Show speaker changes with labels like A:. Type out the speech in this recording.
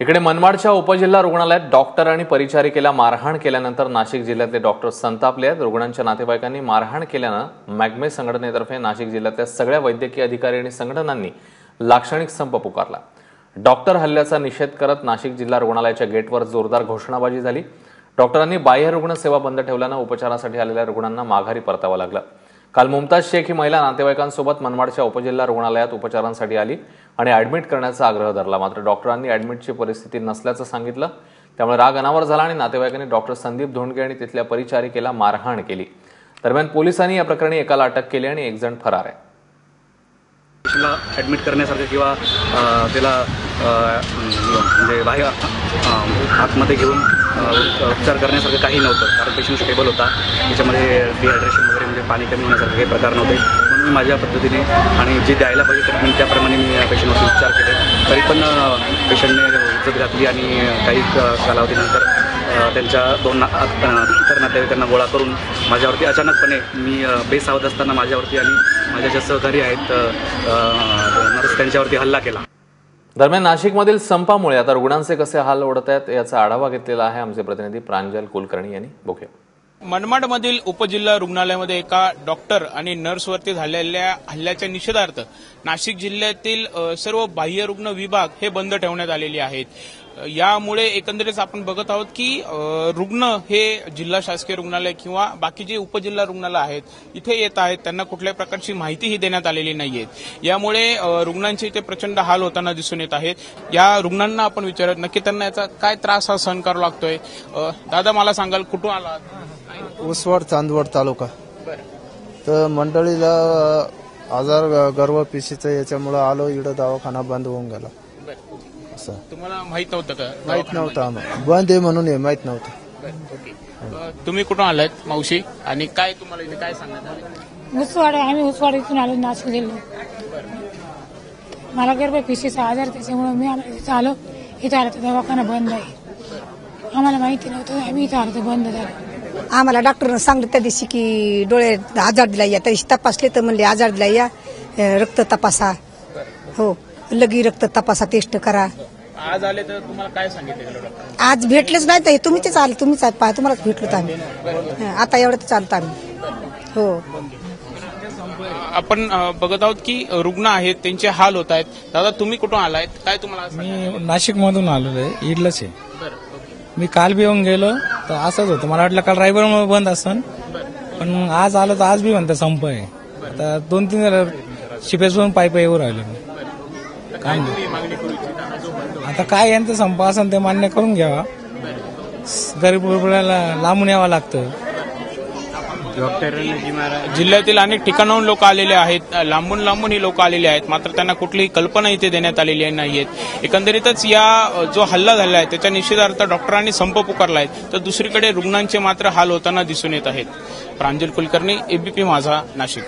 A: इकडे मनमाडच्या उपजिल्हा रुग्णालयात डॉक्टर आणि परिचारिकेला मारहाण केल्यानंतर नाशिक जिल्ह्यातले डॉक्टर संतापले आहेत रुग्णांच्या नातेवाईकांनी मारहाण केल्यानं मॅग्मे संघटनेतर्फे नाशिक जिल्ह्यातल्या सगळ्या वैद्यकीय अधिकारी आणि संघटनांनी लाक्षणिक संप पुकारला. डॉक्टर हल्ल्याचा निषेध करत नाशिक जिल्हा रुग्णालयाच्या गेटवर जोरदार घोषणाबाजी झाली. डॉक्टरांनी बाह्य रुग्ण सेवा बंद ठेवल्यानं उपचारासाठी आलेल्या रुग्णांना माघारी परतावं लागलं. काल मुमताज शेख ही महिला नातेवाईकांसोबत मनमाडच्या उपजिल्हा रुग्णालयात उपचारांसाठी आली आणि ऍडमिट करण्याचा आग्रह धरला. मात्र डॉक्टरांनी ऍडमिटची परिस्थिती नसल्याचं सांगितलं. त्यामुळे राग अनावर झाला आणि नातेवाईकांनी डॉक्टर संदीप धोंडगे आणि तिथल्या परिचारिकेला मारहाण केली. दरम्यान पोलिसांनी या प्रकरणी एकाला अटक केली आणि एक जण फरार आहे.
B: पेशंटला ॲडमिट करण्यासारखं किंवा त्याला म्हणजे बाहेर आतमध्ये घेऊन उपचार करण्यासारखं काही नव्हतं. कारण पेशंट स्टेबल होता. त्याच्यामध्ये डिहायड्रेशन वगैरे पाणी कमी होण्यासारखे काही प्रकार नव्हते. म्हणून मी माझ्या पद्धतीने आणि जे द्यायला पाहिजे ट्रीटमेंट त्याप्रमाणे मी पेशंटवरती उपचार केले. तरी पण पेशंटने इज्जत घातली आणि काही कालावधीनंतर त्यांच्या दोन इतर नातेवाईकांना गोळा करून माझ्यावरती अचानकपणे मी बेसावत असताना माझ्यावरती आणि माझ्या ज्या सहकारी आहेत नर्स त्यांच्यावरती हल्ला केला.
A: दरम्यान नाशिकमधील संपामुळे आता रुग्णांचे कसे हाल ओढत आहेत याचा आढावा घेतलेला आहे आमचे प्रतिनिधी प्रांजल कुलकर्णी यांनी. बघूया.
C: मनमाडमधील उपजिल्हा रुग्णालयामध्ये एका डॉक्टर आणि नर्सवरती झालेल्या हल्ल्याच्या निषेधार्थ नाशिक जिल्ह्यातील सर्व बाह्य रुग्ण विभाग हे बंद ठेवण्यात आलेले आहेत. यामुळे एकंदरीत आपण बघत आहोत की रुग्ण हे जिल्हा शासकीय रुग्णालय किंवा बाकी जे उपजिल्हा रुग्णालय आहेत इथे येत आहेत त्यांना कुठल्याही प्रकारची माहितीही देण्यात आलेली नाहीये. यामुळे रुग्णांचे इथे प्रचंड हाल होताना दिसून येत आहेत. या रुग्णांना आपण विचारत नक्की त्यांना याचा काय त्रास हा सहन करावा लागतोय? दादा मला सांगाल कुठून आला
D: उसवड चांदवड तालुका. तर मंडळीला आजार गर्भ पिशीचा याच्यामुळं आलो इकडं दवाखाना बंद होऊन गेला. असं.
C: तुम्हाला माहीत नव्हतं का?
D: माहीत नव्हतं आम्हाला. बंद आहे म्हणून हे माहीत नव्हतं.
C: तुम्ही कुठून आलात मावशी? आणि काय तुम्हाला इथे काय सांगण्यात आलं?
E: उसवाड आम्ही उसवाड इथून आलो नाशिक जिल्हा मला गर्भ पिशीचा आजार त्याच्यामुळे मी आम्हाला इथं आलो. इथं आलं तर दवाखाना बंद आहे. आम्हाला माहिती नव्हतं आम्ही इथं आलो तर बंद झालं.
F: आम्हाला डॉक्टरनं सांगितलं त्या दिवशी की डोळे आजार दिला या. त्या दिवशी तपासले तर म्हणले आजार दिला या. अं, रक्त तपासा. हो लगी रक्त तपासा टेस्ट करा.
C: आज आले तर तुम्हाला काय सांगितलं गेलं डॉक्टर?
F: आज भेटलेच नाही तर हे तुम्हीच आले तुम्हीच आले पहा तुम्हालाच भेटलो तर आम्ही. हं, आता एवढं चालतो आम्ही. हो.
C: आपण अ, बघत आहोत की रुग्ण आहेत त्यांचे हाल होत आहेत. दादा तुम्ही कुठून आलायत काय तुम्हाला आज?
G: मी नाशिक मधून आलेलो आहे इडलंच आहे.
C: बरं, ओके.
G: मी काल बी येऊन गेलो तर असंच होतं. मला वाटलं काल ड्रायव्हर बंद असन. पण आज आलं तर आज बी म्हणतं संप आहे आता दोन तीन शिपेसून पायी पायी येऊ राहिलो
C: काय
G: आता काय यांचं संप असन ते मान्य करून घ्यावा. गरीब रुग्णाला लांबून यावं लागतं.
C: जिल्ह्यातील अनेक ठिकाणाहून लोक आलेले आहेत. लांबून लांबून ही लोक आलेले आहेत. मात्र त्यांना कुठलीही कल्पना इथे देण्यात आलेली नाहीयेत एकंदरीतच या जो हल्ला झाला आहे त्याच्या निषेधार्थ डॉक्टरांनी संप पुकारला आहे. तर दुसरीकडे रुग्णांचे मात्र हाल होताना दिसून येत आहेत. प्रांजल कुलकर्णी एबीपी माझा नाशिक.